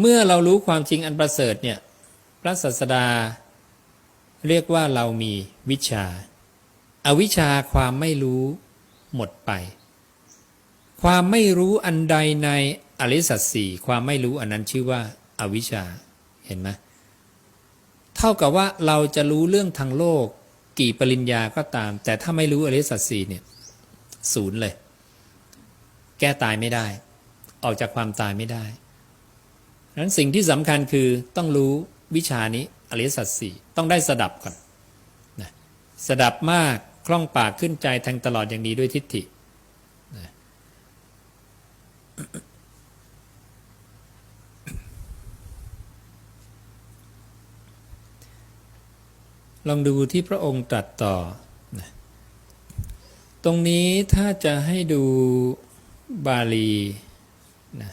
เมื่อเรารู้ความจริงอันประเสริฐเนี่ย พระศาสดา เรียกว่าเรามีวิชาอาวิชาความไม่รู้หมดไป ความไม่รู้อันใดในอริสัจสี่ความไม่รู้อันนั้นชื่อว่าอาวิชาเห็นไหมเท่ากับว่าเราจะรู้เรื่องทางโลก กี่ปริญญาก็ตาม แต่ถ้าไม่รู้อริสัจสี่เนี่ยศูนย์เลย แก้ตายไม่ได้ ออกจากความตายไม่ได้ นั้นสิ่งที่สำคัญคือต้องรู้วิชานี้อริยสัจสี่ต้องได้สดับก่อนนะสดับมากคล่องปากขึ้นใจแทงตลอดอย่างดีด้วยทิฏฐินะลองดูที่พระองค์ตรัสต่อนะตรงนี้ถ้าจะให้ดูบาลีนะ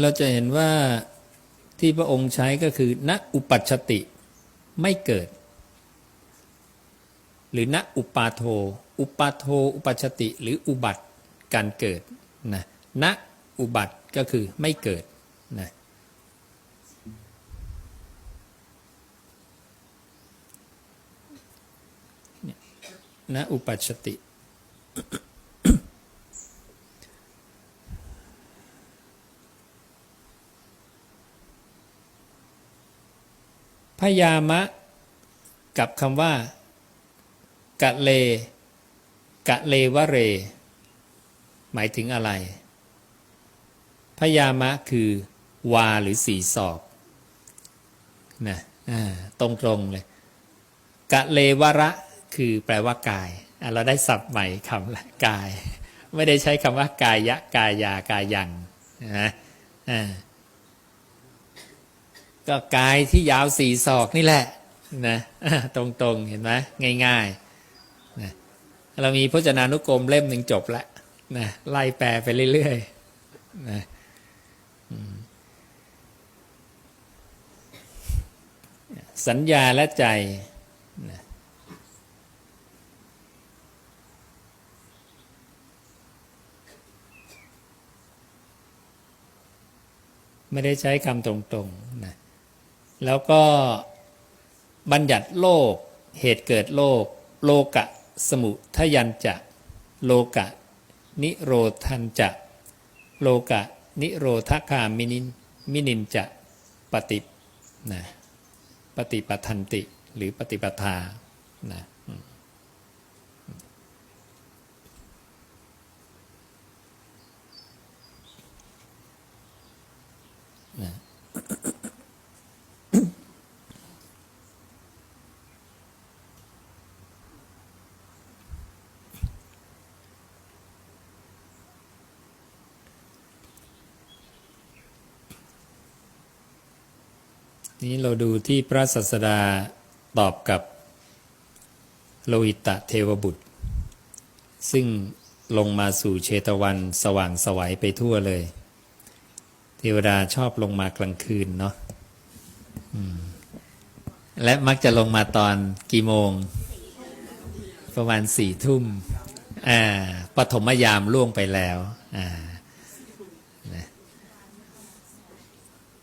เราจะเห็นว่าที่พระองค์ใช้ก็คือ ณอุปัชติไม่เกิด หรือณอุปาโท อุปาโท อุปัชติหรืออุบัติการเกิดนะณอุบัติก็คือไม่เกิดนะณอุปัชติ ยามะ กับคำว่า กะเล กะเลวะเร หมายถึงอะไร พยามะคือ วาหรือสีสอบนะตรงตรงเลย กะเลวระคือแปลว่ากาย เราได้ศัพท์ใหม่คำละกาย ไม่ได้ใช้คำว่ากายะกายากายังนะอ่า ก็กายที่ยาวสี่ศอกนี่แหละนะตรงๆเห็นไหมง่ายๆนะเรามีพจนานุกรมเล่มหนึ่งจบแล้วนะไล่แปลไปเรื่อยๆนะสัญญาและใจนะไม่ได้ใช้คำตรงๆ แล้วก็บัญญัติโลก เหตุเกิดโลก โลกะสมุทยันจะโลกะ นิโรธันจะโลกะ นิโรธคามินินมินินจะปฏินะปฏิปทันติหรือปฏิปทานะนะ นี้เราดูที่พระศาสดาตอบกับโลหิตะเทวบุตร ซึ่งลงมาสู่เชตวันสว่างสวัยไปทั่วเลย เทวดาชอบลงมากลางคืนเนาะและมักจะลงมาตอนกี่โมง ประมาณสี่ทุ่มอ่าปฐมยามล่วงไปแล้วอ่า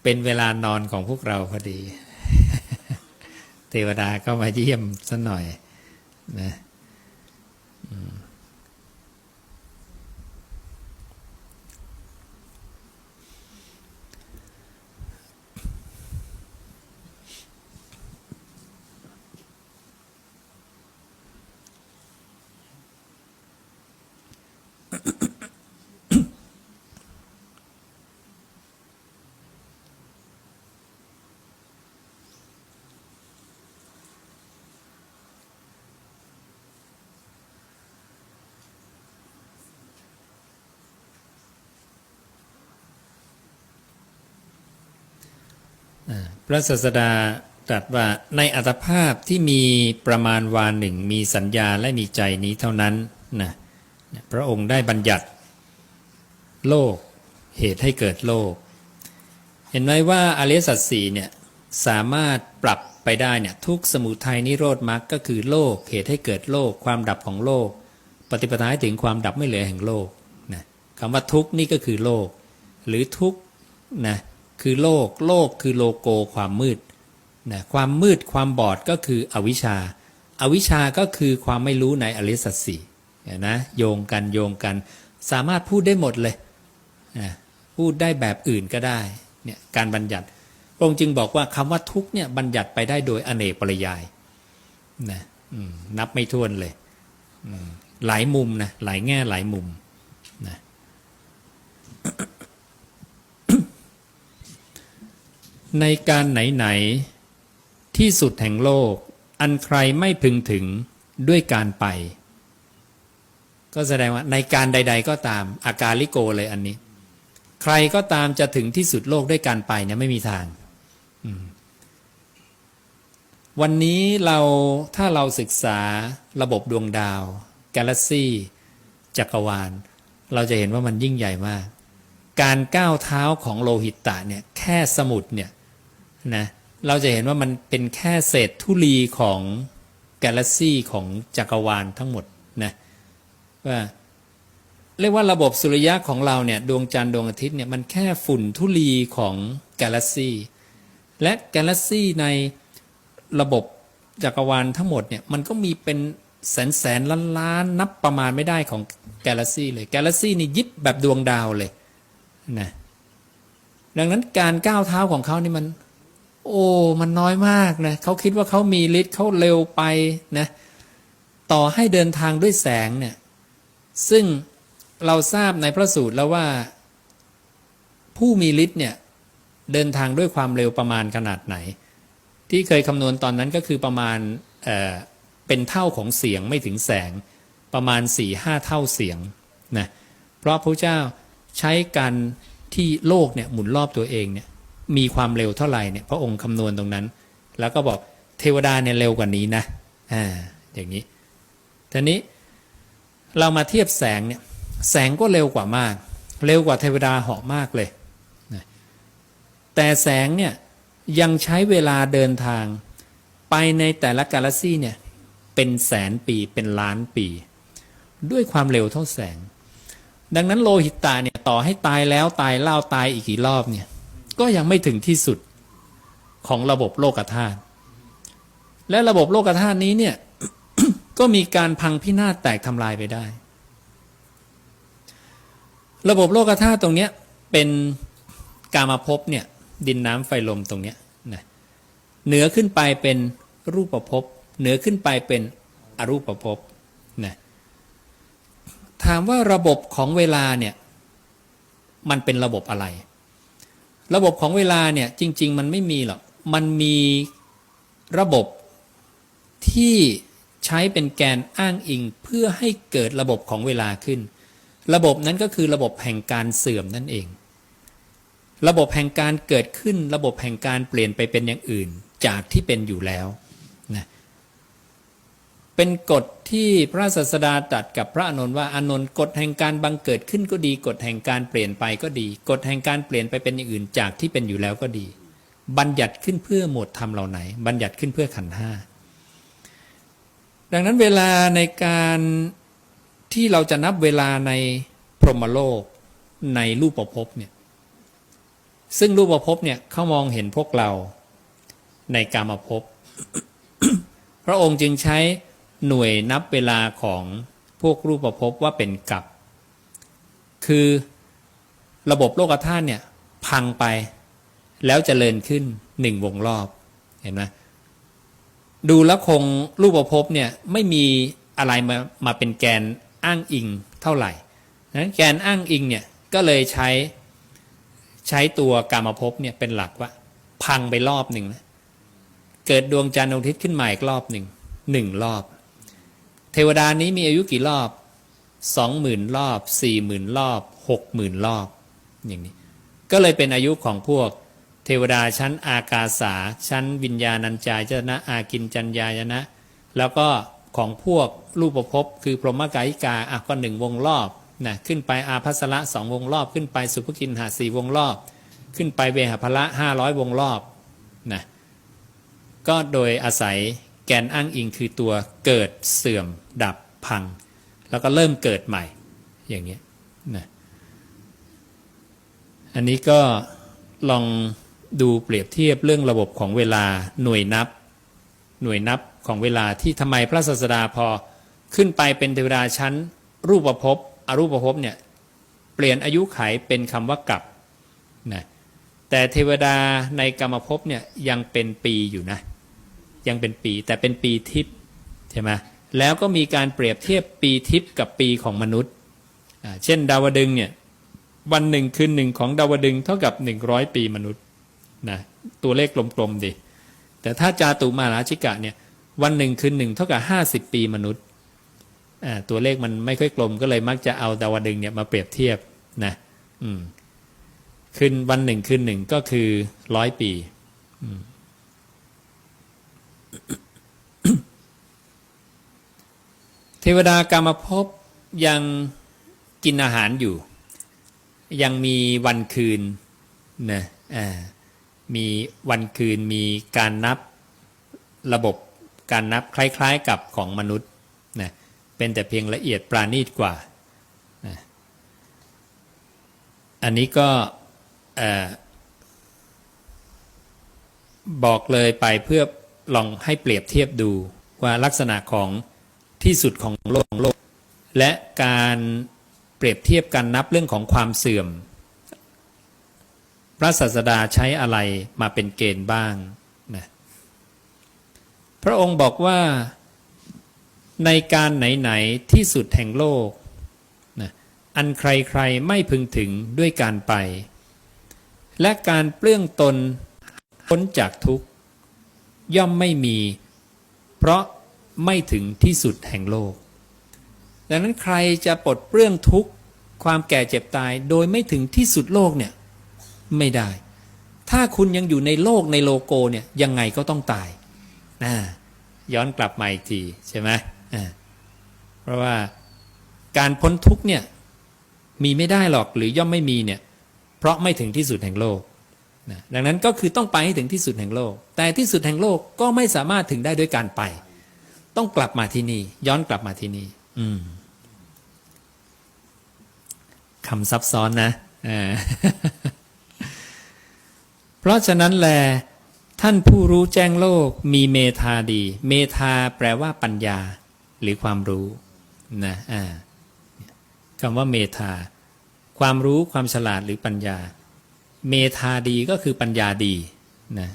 เป็นเวลานอนของพวกเราพอดี เทวดาก็มาเยี่ยมสัหน่อยนะ พระศาสดาตรัสว่าในอัตภาพที่มีประมาณวาหนึ่งมีสัญญาและมีใจนี้เท่านั้นนะพระองค์ได้บัญญัติ โลกเหตุให้เกิดโลก เห็นไหมว่าอริยสัจสี่เนี่ยสามารถปรับไปได้เนี่ยทุกสมุทัยนิโรธมรรคก็คือโลกเหตุให้เกิดโลก ความดับของโลก ปฏิปทาให้ถึงความดับไม่เหลือแห่งโลกนะคำว่าทุกนี่ก็คือโลก หรือทุกนะ คือโลก โลกคือโลโกความมืดนะความมืดความบอดก็คืออวิชชาอวิชชาก็คือความไม่รู้ในอริสัจสี่เห็นะโยงกันโยงกัน สามารถพูดได้หมดเลยนะพูดได้แบบอื่นก็ได้เนี่ยการบัญญัติพระองค์จึงบอกว่าคำว่าทุกเนี่ยบัญญัติไปได้โดยอเนกปริยายนะนับไม่ถ้วนเลย หลายมุมนะหลายแง่หลายมุมนะ ในการไหนๆที่สุดแห่งโลก อันใครไม่พึงถึงด้วยการไป ก็แสดงว่าในการใด ๆ ก็ตามอาการลิโกเลยอันนี้ ใครก็ตามจะถึงที่สุดโลกด้วยการไปเนี่ยไม่มีทางวันนี้เราถ้าเราศึกษาระบบดวงดาว กาแล็กซี่ จักรวาล เราจะเห็นว่ามันยิ่งใหญ่มาก การก้าวเท้าของโลหิตตะเนี่ยแค่สมุดเนี่ย นะเราจะเห็นว่ามันเป็นแค่เศษธุลีของกาแล็กซีของจักรวาลทั้งหมดนะว่าเรียกว่าระบบสุริยะของเราเนี่ยดวงจันทร์ดวงอาทิตย์เนี่ยมันแค่ฝุ่นธุลีของกาแล็กซีและกาแล็กซีในระบบจักรวาลทั้งหมดเนี่ยมันก็มีเป็นแสนแสนล้านล้านนับประมาณไม่ได้ของกาแล็กซีเลยกาแล็กซีนี่ยิบแบบดวงดาวเลยนะดังนั้นการก้าวเท้าของเขานี่มัน โอ้มันน้อยมากนะเขาคิดว่าเขามีฤทธิ์เขาเร็วไปนะต่อให้เดินทางด้วยแสงเนี่ยซึ่งเราทราบในพระสูตรแล้วว่า ผู้มีฤทธิ์เนี่ยเดินทางด้วยความเร็วประมาณขนาดไหน ที่เคยคำนวณตอนนั้นก็คือประมาณเออเป็นเท่าของเสียงไม่ถึงแสงประมาณ4ี่ห้าเท่าเสียงนะเพราะพระเจ้าใช้การที่โลกเนี่ยหมุนรอบตัวเองเนี่ย มีความเร็วเท่าไหร่เนี่ยพระองค์คำนวณตรงนั้น แล้วก็บอกเทวดาเนี่ยเร็วกว่านี้นะอ่าอย่างนี้ทีนี้เรามาเทียบแสงเนี่ยแสงก็เร็วกว่ามาก เร็วกว่าเทวดาเหาะมากเลย แต่แสงเนี่ยยังใช้เวลาเดินทาง ไปในแต่ละกาแล็กซี่เนี่ยเป็นแสนปีเป็นล้านปี ด้วยความเร็วเท่าแสง ดังนั้นโลหิตตาเนี่ยต่อให้ตายแล้วตายเล่าตายอีกกี่รอบเนี่ย ก็ยังไม่ถึงที่สุดของระบบโลกธาตุและระบบโลกธาตุนี้เนี่ย ก็มีการพังพินาศแตกทำลายไปได้ ระบบโลกธาตุตรงเนี้ยเป็นกามาภพเนี่ยดินน้ำไฟลมตรงเนี้ยนะเหนือขึ้นไปเป็นรูปภพเหนือขึ้นไปเป็นอรูปภพนะถามว่าระบบของเวลาเนี่ย มันเป็นระบบอะไร ระบบของเวลาเนี่ยจริง ๆ มันไม่มีหรอก มันมีระบบที่ใช้เป็นแกนอ้างอิงเพื่อให้เกิดระบบของเวลาขึ้น ระบบนั้นก็คือระบบแห่งการเสื่อมนั่นเอง ระบบแห่งการเกิดขึ้น ระบบแห่งการเปลี่ยนไปเป็นอย่างอื่น จากที่เป็นอยู่แล้ว เป็นกฎที่พระศาสดาตรัสกับพระอานนท์ว่าอานนท์กฎแห่งการบังเกิดขึ้นก็ดี กฎแห่งการเปลี่ยนไปก็ดี กฎแห่งการเปลี่ยนไปเป็นอย่างอื่นจากที่เป็นอยู่แล้วก็ดี บัญญัติขึ้นเพื่อหมวดธรรมเหล่าไหน บัญญัติขึ้นเพื่อขันธ์ห้าดังนั้นเวลาในการที่เราจะนับเวลาในพรหมโลกในรูปประพบเนี่ยซึ่งรูปประพบเนี่ยเขามองเห็นพวกเราในกามภพพระองค์จึงใช้ หน่วยนับเวลาของพวกรูปประพว่าเป็นกับ คือระบบโลกธาตุเนี่ยพังไป แล้วจเจริญขึ้นหนึ่งวงรอบเห็นไหมดูแล้วคงรูปประพเนี่ยไม่มีอะไรมามาเป็นแกนอ้างอิงเท่าไหร่นั้นแกนอ้างอิงเนี่ยก็เลยใช้ใช้ตัวกามภพเนี่ยเป็นหลักว่า พังไปรอบหนึ่งนะเกิดดวงจันทร์ดวงอาทิตย์ขึ้นมาอีกรอบหนึ่งหนึ่งรอบ เทวดานี้มีอายุกี่รอบสองหมื่นรอบสี่หมื่นรอบหกหมื่นรอบ อย่างนี้ ก็เลยเป็นอายุของพวก เทวดาชั้นอากาสา ชั้นวิญญาณัญจายจนะ อากินจัญญายนะ แล้วก็ของพวกรูปภพคือพรหมกายิกาอะก็หนึ่งวงรอบนะขึ้นไปอาภัสระสองวงรอบ ขึ้นไปสุภกินหาสี่วงรอบ ขึ้นไปเวหพละห้าร้อยวงรอบนะก็โดยอาศัย แกนอ้างอิงคือตัวเกิดเสื่อมดับพัง แล้วก็เริ่มเกิดใหม่อย่างเงี้ยนะอันนี้ก็ลองดูเปรียบเทียบเรื่องระบบของเวลาหน่วยนับ หน่วยนับของเวลาที่ทำไมพระศาสดาพอขึ้นไปเป็นเทวดาชั้น รูปภพอรูปภพเนี่ยเปลี่ยนอายุไขเป็นคำว่ากับนะแต่เทวดาในกรรมภพเนี่ยยังเป็นปีอยู่นะ ยังเป็นปี แต่เป็นปีทิพย์ใช่ไหมแล้วก็มีการเปรียบเทียบปีทิพย์กับปีของมนุษย์ เช่น ดาวดึงเนี่ยวันหนึ่งคืนหนึ่งของดาวดึงเท่ากับ 100 ปีมนุษย์นะตัวเลขกลมๆดิแต่ถ้าจาตุมาราชิกะเนี่ยวันหนึ่งคืนหนึ่งเท่ากับ 50 ปีมนุษย์ตัวเลขมันไม่ค่อยกลมก็เลยมักจะเอาดาวดึงเนี่ยมาเปรียบเทียบนะอืมคืนวันหนึ่งคืนหนึ่งก็คือร้อยปี เทวดากรรมภพยังกินอาหารอยู่ ยังมีวันคืนนะอ่ามีวันคืนมีการนับระบบการนับคล้าย ๆกับของมนุษย์นะเป็นแต่เพียงละเอียดปราณีตกว่านะอันนี้ก็บอกเลยไปเพื่อ ลองให้เปรียบเทียบดูว่าลักษณะของที่สุดของโลกของโลก และการเปรียบเทียบการนับเรื่องของความเสื่อม พระศาสดาใช้อะไรมาเป็นเกณฑ์บ้างนะพระองค์บอกว่าในการไหน ๆ ที่สุดแห่งโลกนะอันใคร ๆ ไม่พึงถึงด้วยการไป และการเปลื้องตนพ้นจากทุกข์ ย่อมไม่มี เพราะไม่ถึงที่สุดแห่งโลก ดังนั้นใครจะปลดเปลื้องทุกข์ความแก่เจ็บตายโดยไม่ถึงที่สุดโลกเนี่ยไม่ได้ ถ้าคุณยังอยู่ในโลกในโลโกเนี่ยยังไงก็ต้องตายนะย้อนกลับมาอีกทีใช่ไหมเพราะว่าการพ้นทุกข์เนี่ยมีไม่ได้หรอกหรือย่อมไม่มีเนี่ยเพราะไม่ถึงที่สุดแห่งโลก นะดังนั้นก็คือต้องไปให้ถึงที่สุดแห่งโลก แต่ที่สุดแห่งโลกก็ไม่สามารถถึงได้ด้วยการไป ต้องกลับมาที่นี่ ย้อนกลับมาที่นี่อืมคำซับซ้อนนะเพราะฉะนั้นแล ท่านผู้รู้แจ้งโลกมีเมธาดี เมธาแปลว่าปัญญา หรือความรู้นะคำว่าเมธา ความรู้ความฉลาดหรือปัญญา เมธาดีก็คือปัญญาดีนะ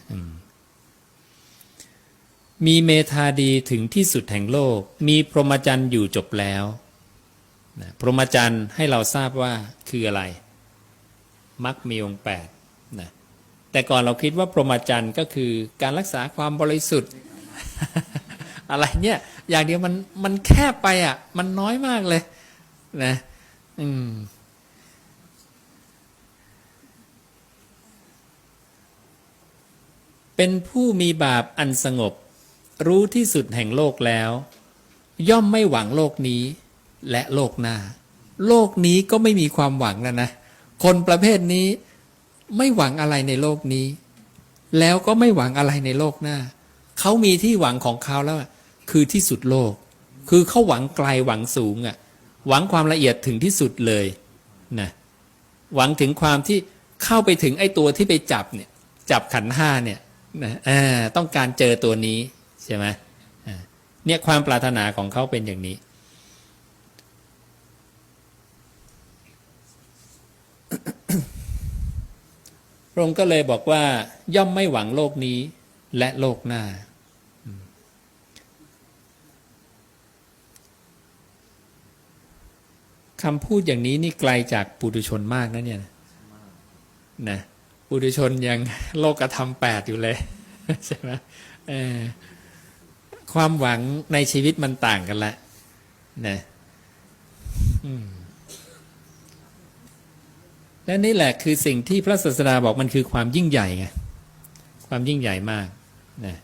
มีเมธาดีถึงที่สุดแห่งโลก มีพรหมจรรย์อยู่จบแล้วนะพรหมจรรย์ให้เราทราบว่าคืออะไรมักมีองค์แปดนะแต่ก่อนเราคิดว่าพรหมจรรย์ก็คือการรักษาความบริสุทธิ์ อะไรเนี่ย อย่างเดียวมันมันแคบไปอะ มันน้อยมากเลย นะ อืม เป็นผู้มีบาปอันสงบ รู้ที่สุดแห่งโลกแล้ว ย่อมไม่หวังโลกนี้ และโลกหน้า โลกนี้ก็ไม่มีความหวังแล้วนะ คนประเภทนี้ไม่หวังอะไรในโลกนี้ แล้วก็ไม่หวังอะไรในโลกหน้า เขามีที่หวังของเขาแล้วคือที่สุดโลก คือเขาหวังไกลหวังสูงอะ หวังความละเอียดถึงที่สุดเลยนะหวังถึงความที่เข้าไปถึงไอ้ตัวที่ไปจับเนี่ย จับขันห้าเนี่ย นะต้องการเจอตัวนี้ใช่ไหมเนี่ยความปรารถนาของเขาเป็นอย่างนี้ พระองค์ก็เลยบอกว่าย่อมไม่หวังโลกนี้และโลกหน้า คำพูดอย่างนี้นี่ไกลจากปุถุชนมากนะเนี่ยนะนะ ปุถุชนยังโลกธรรมแปดอยู่เลยใช่ไหมความหวังในชีวิตมันต่างกันละนะและนี่แหละคือสิ่งที่พระศาสดาบอกมันคือความยิ่งใหญ่ไงความยิ่งใหญ่มากนะ